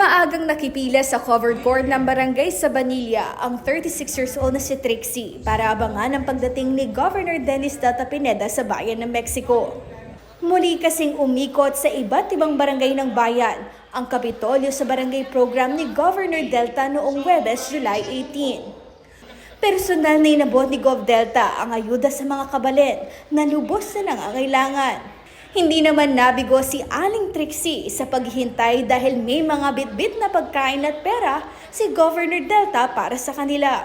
Maagang nakipila sa covered court ng barangay sa Banilla ang 36 years old na si Trixie para abangan ang pagdating ni Governor Dennis Data Pineda sa bayan ng Mexico. Muli kasing umikot sa iba't ibang barangay ng bayan ang Kapitolyo sa barangay program ni Governor Delta noong Webes, July 18. Personal na inabot ni Gov Delta ang ayuda sa mga kabalen na lubos na nangangailangan. Hindi naman nabigo si Aling Trixie sa paghihintay dahil may mga bitbit na pagkain at pera si Governor Delta para sa kanila.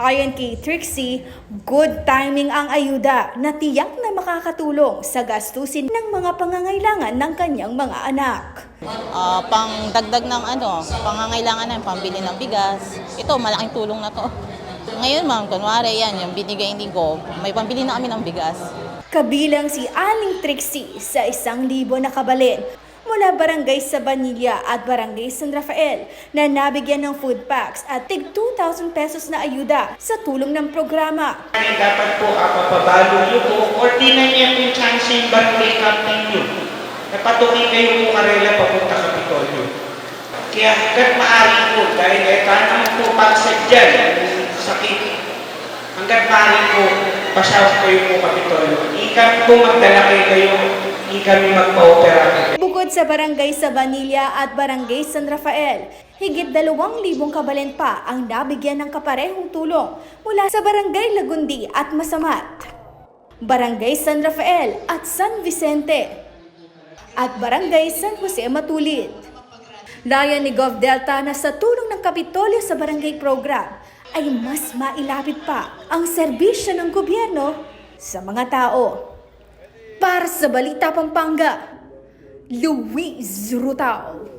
Ayon kay Trixie, good timing ang ayuda na tiyak na makakatulong sa gastusin ng mga pangangailangan ng kanyang mga anak. Ah, pang dagdag ng ano, pangangailangan ng pambili ng bigas. Ito, malaking tulong na to. Ngayon ma'am, kunwari yan, yung binigay ni Go, may pambili na kami ng bigas. Kabilang si Aling Trixie sa isang libo na kabalin mula Barangay sa Banilla at Barangay San Rafael na nabigyan ng food packs at tig 2,000 pesos na ayuda sa tulong ng programa. Dapat po uh, mapabalo nyo po or tinan niya yung chance yung barangay captain nyo. Napatuloy kayo po karela papunta sa Pitolyo. Kaya hanggat maaari po, dahil eh, tanong po pagsad dyan, yung sakit, hanggat maaari po, pasawag kayo po Kapitolyo. Ika po magdala kayo kami magpa-opera. Bukod sa Barangay sa Banilla at Barangay San Rafael, higit dalawang libong kabalin pa ang nabigyan ng kaparehong tulong mula sa Barangay Lagundi at Masamat, Barangay San Rafael at San Vicente, at Barangay San Jose Matulid. Layan ni Gov Delta na sa tulong ng Kapitolyo sa barangay program ay mas mailapit pa ang serbisyo ng gobyerno sa mga tao. Para sa Balita Pampanga, Luis Rutao.